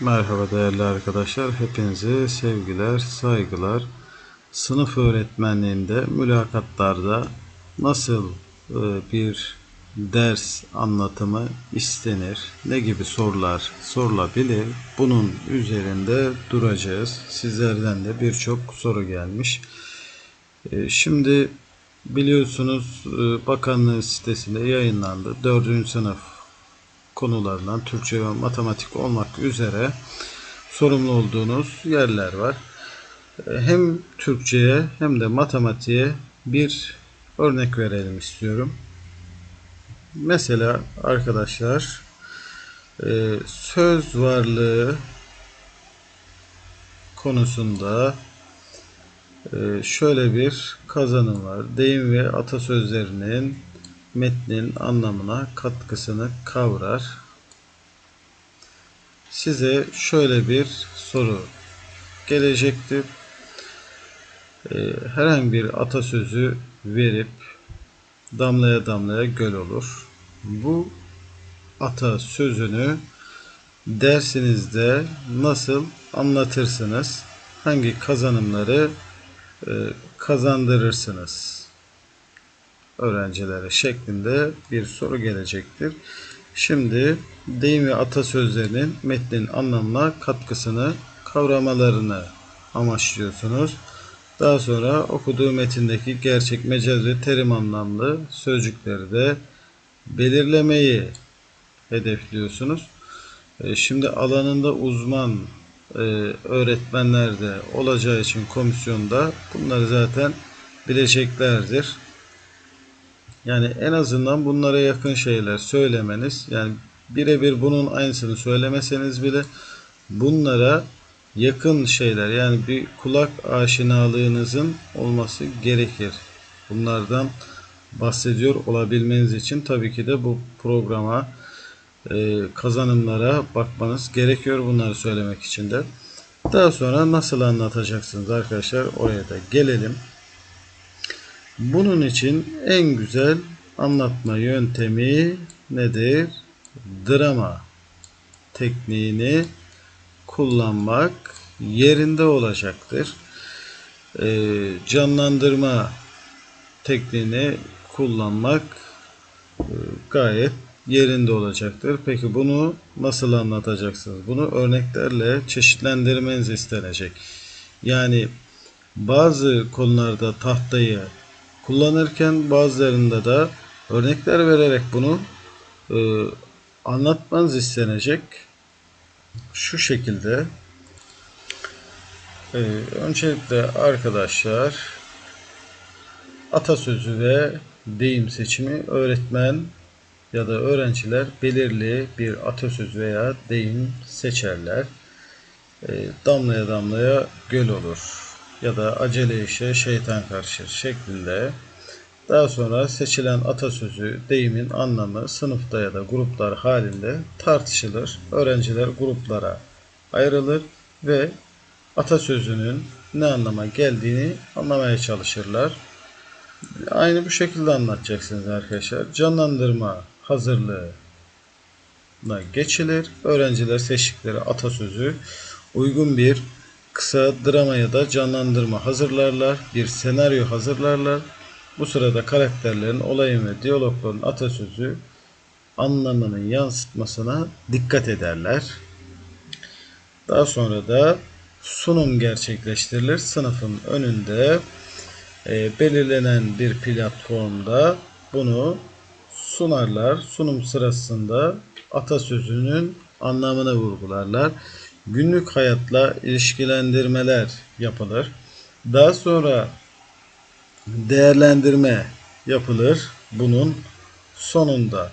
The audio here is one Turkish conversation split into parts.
Merhaba değerli arkadaşlar. Hepinize sevgiler, saygılar. Sınıf öğretmenliğinde mülakatlarda nasıl e, bir ders anlatımı istenir, ne gibi sorular sorulabilir, bunun üzerinde duracağız. Sizlerden de birçok soru gelmiş. E, Şimdi biliyorsunuz e, bakanlığın sitesinde yayınlandı. 4. sınıf konularından Türkçe ve matematik olmak üzere sorumlu olduğunuz yerler var. E, Hem Türkçe'ye hem de matematiğe bir örnek verelim istiyorum. Mesela arkadaşlar e, söz varlığı konusunda e, şöyle bir kazanım var. Deyim ve atasözlerinin metnin anlamına katkısını kavrar. Size şöyle bir soru gelecektir. Ee, herhangi bir atasözü verip damlaya damlaya göl olur. Bu atasözünü dersinizde nasıl anlatırsınız? Hangi kazanımları e, kazandırırsınız? Öğrencilere şeklinde bir soru gelecektir. Şimdi deyim ve atasözlerinin metnin anlamına katkısını kavramalarını amaçlıyorsunuz. Daha sonra okuduğu metindeki gerçek mecaz ve terim anlamlı sözcükleri de belirlemeyi hedefliyorsunuz. E, Şimdi alanında uzman e, öğretmenler de olacağı için komisyonda bunları zaten bileceklerdir. Yani en azından bunlara yakın şeyler söylemeniz yani birebir bunun aynısını söylemeseniz bile bunlara yakın şeyler yani bir kulak aşinalığınızın olması gerekir. Bunlardan bahsediyor olabilmeniz için tabii ki de bu programa e, kazanımlara bakmanız gerekiyor bunları söylemek için de. Daha sonra nasıl anlatacaksınız arkadaşlar oraya da gelelim. Bunun için en güzel anlatma yöntemi nedir? Drama tekniğini kullanmak yerinde olacaktır. Ee, canlandırma tekniğini kullanmak e, gayet yerinde olacaktır. Peki bunu nasıl anlatacaksınız? Bunu örneklerle çeşitlendirmeniz istenecek. Yani bazı konularda tahtayı kullanırken bazılarında da örnekler vererek bunu e, anlatmanız istenecek. Şu şekilde e, öncelikle arkadaşlar atasözü ve deyim seçimi öğretmen ya da öğrenciler belirli bir atasöz veya deyim seçerler. E, damlaya damlaya göl olur ya da acele işe şeytan karışır şeklinde. Daha sonra seçilen atasözü, deyimin anlamı sınıfta ya da gruplar halinde tartışılır. Öğrenciler gruplara ayrılır ve atasözünün ne anlama geldiğini anlamaya çalışırlar. Aynı bu şekilde anlatacaksınız arkadaşlar. Canlandırma hazırlığı geçilir. Öğrenciler seçtikleri atasözü uygun bir kısa drama ya da canlandırma hazırlarlar. Bir senaryo hazırlarlar. Bu sırada karakterlerin, olayın ve diyalogların atasözü anlamının yansıtmasına dikkat ederler. Daha sonra da sunum gerçekleştirilir. Sınıfın önünde e, belirlenen bir platformda bunu sunarlar. Sunum sırasında atasözünün anlamını vurgularlar. Günlük hayatla ilişkilendirmeler yapılır. Daha sonra değerlendirme yapılır bunun sonunda.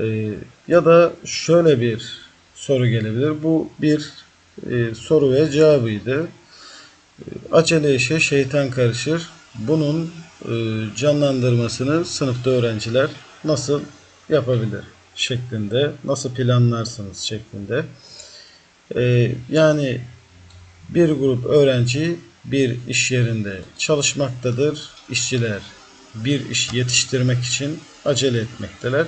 Ee, ya da şöyle bir soru gelebilir. Bu bir e, soru ve cevabıydı. E, acele işe şeytan karışır. Bunun e, canlandırmasını sınıfta öğrenciler nasıl yapabilir şeklinde, nasıl planlarsınız şeklinde. E, yani bir grup öğrenci bir iş yerinde çalışmaktadır. İşçiler bir iş yetiştirmek için acele etmekteler.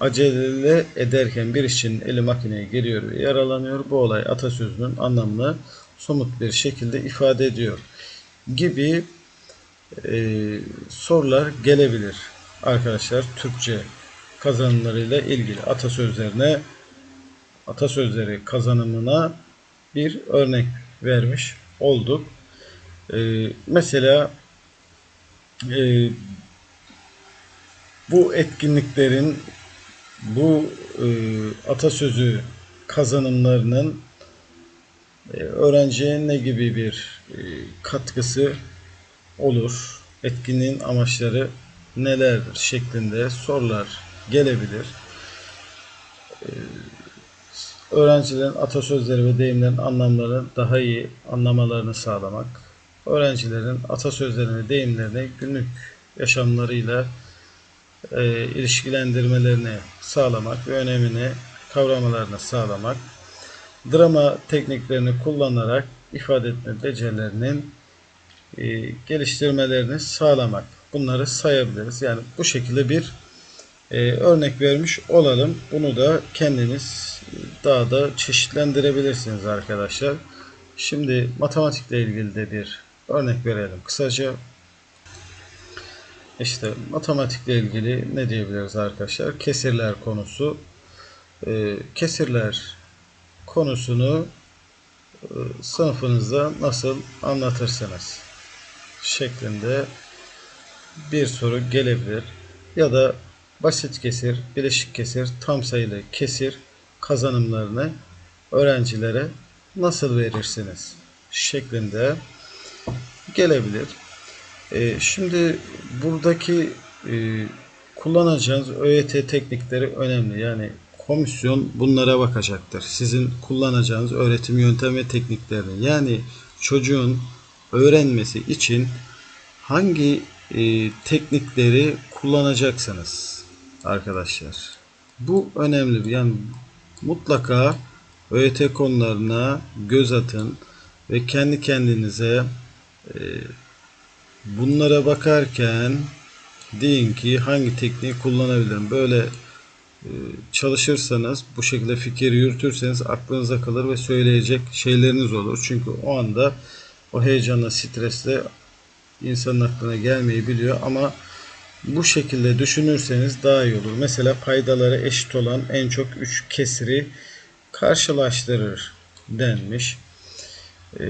Acele ederken bir işçinin eli makineye geliyor ve yaralanıyor. Bu olay atasözünün anlamını somut bir şekilde ifade ediyor gibi e, sorular gelebilir arkadaşlar Türkçe kazanımlarıyla ilgili atasözlerine atasözleri kazanımına bir örnek vermiş olduk. E, mesela e, bu etkinliklerin bu e, atasözü kazanımlarının e, öğrenciye ne gibi bir e, katkısı olur? Etkinliğin amaçları nelerdir şeklinde sorular gelebilir. E, öğrencilerin atasözleri ve deyimlerin anlamlarını daha iyi anlamalarını sağlamak, öğrencilerin atasözlerini ve deyimlerini günlük yaşamlarıyla e, ilişkilendirmelerini sağlamak ve önemini kavramalarını sağlamak, drama tekniklerini kullanarak ifade etme becerilerinin e, geliştirmelerini sağlamak. Bunları sayabiliriz. Yani bu şekilde bir e, örnek vermiş olalım. Bunu da kendiniz daha da çeşitlendirebilirsiniz arkadaşlar. Şimdi matematikle ilgili de bir örnek verelim kısaca. İşte matematikle ilgili ne diyebiliriz arkadaşlar? Kesirler konusu. E, kesirler konusunu e, sınıfınızda nasıl anlatırsınız? Şeklinde bir soru gelebilir. Ya da basit kesir, bileşik kesir, tam sayılı kesir kazanımlarını öğrencilere nasıl verirsiniz? Şeklinde gelebilir. E, şimdi buradaki e, kullanacağınız ÖYT teknikleri önemli. Yani komisyon bunlara bakacaktır. Sizin kullanacağınız öğretim yöntemi ve tekniklerini. Yani çocuğun öğrenmesi için hangi e, teknikleri kullanacaksınız arkadaşlar. Bu önemli. Yani mutlaka ÖYT konularına göz atın ve kendi kendinize e, bunlara bakarken deyin ki hangi tekniği kullanabilirim. Böyle e, çalışırsanız bu şekilde fikir yürütürseniz aklınıza kalır ve söyleyecek şeyleriniz olur. Çünkü o anda o heyecanla, stresle insanın aklına gelmeyi biliyor ama bu şekilde düşünürseniz daha iyi olur. Mesela paydaları eşit olan en çok 3 kesiri karşılaştırır denmiş. Ee,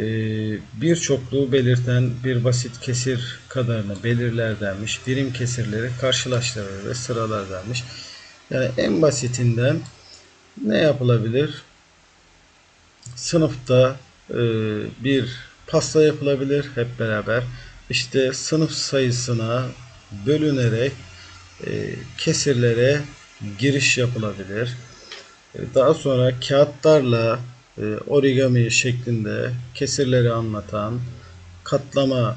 bir çokluğu belirten bir basit kesir kadarını belirler denmiş. Birim kesirleri karşılaştırır ve sıralar denmiş. Yani en basitinden ne yapılabilir? Sınıfta e, bir pasta yapılabilir hep beraber. İşte sınıf sayısına bölünerek e, kesirlere giriş yapılabilir. E, daha sonra kağıtlarla e, origami şeklinde kesirleri anlatan katlama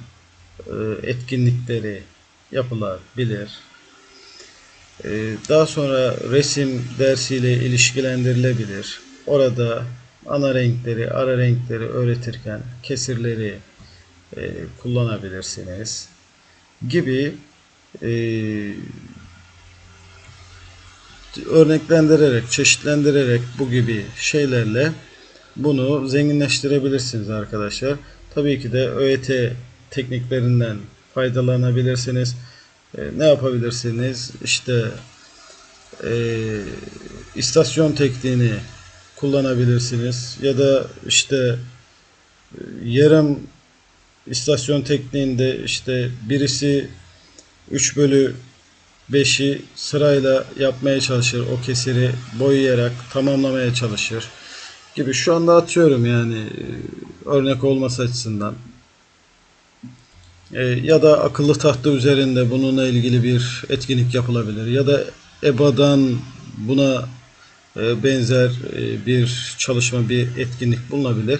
e, etkinlikleri yapılabilir. E, daha sonra resim dersiyle ilişkilendirilebilir. Orada ana renkleri, ara renkleri öğretirken kesirleri e, kullanabilirsiniz gibi e, örneklendirerek, çeşitlendirerek bu gibi şeylerle bunu zenginleştirebilirsiniz arkadaşlar. Tabii ki de ÖET tekniklerinden faydalanabilirsiniz. E, ne yapabilirsiniz? İşte e, istasyon tekniğini kullanabilirsiniz ya da işte e, yarım istasyon tekniğinde işte birisi 3 bölü 5'i sırayla yapmaya çalışır. O kesiri boyayarak tamamlamaya çalışır gibi. Şu anda atıyorum yani e, örnek olması açısından. E, ya da akıllı tahta üzerinde bununla ilgili bir etkinlik yapılabilir. Ya da EBA'dan buna e, benzer e, bir çalışma, bir etkinlik bulunabilir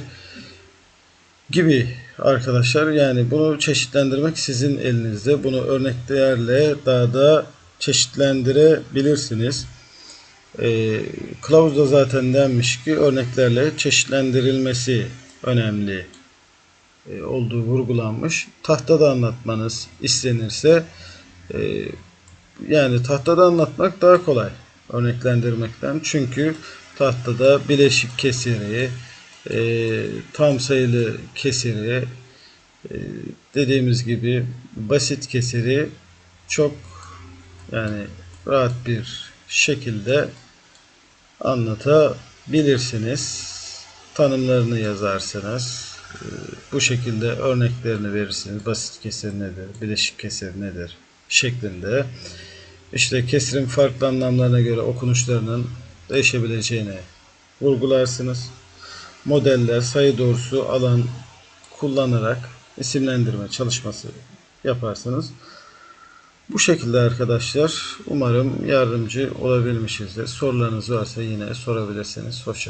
gibi arkadaşlar. Yani bunu çeşitlendirmek sizin elinizde. Bunu örneklerle daha da çeşitlendirebilirsiniz. E, kılavuzda zaten denmiş ki örneklerle çeşitlendirilmesi önemli e, olduğu vurgulanmış. Tahtada anlatmanız istenirse e, yani tahtada anlatmak daha kolay örneklendirmekten. Çünkü tahtada bileşik kesiri, e, tam sayılı kesiri, e, dediğimiz gibi basit kesiri çok yani rahat bir şekilde anlatabilirsiniz. Tanımlarını yazarsınız. Ee, Bu şekilde örneklerini verirsiniz. Basit kesir nedir, bileşik kesir nedir şeklinde. İşte kesirin farklı anlamlarına göre okunuşlarının değişebileceğini vurgularsınız. Modeller, sayı doğrusu alan kullanarak isimlendirme çalışması yaparsınız. Bu şekilde arkadaşlar umarım yardımcı olabilmişizdir. Sorularınız varsa yine sorabilirsiniz. Hoşça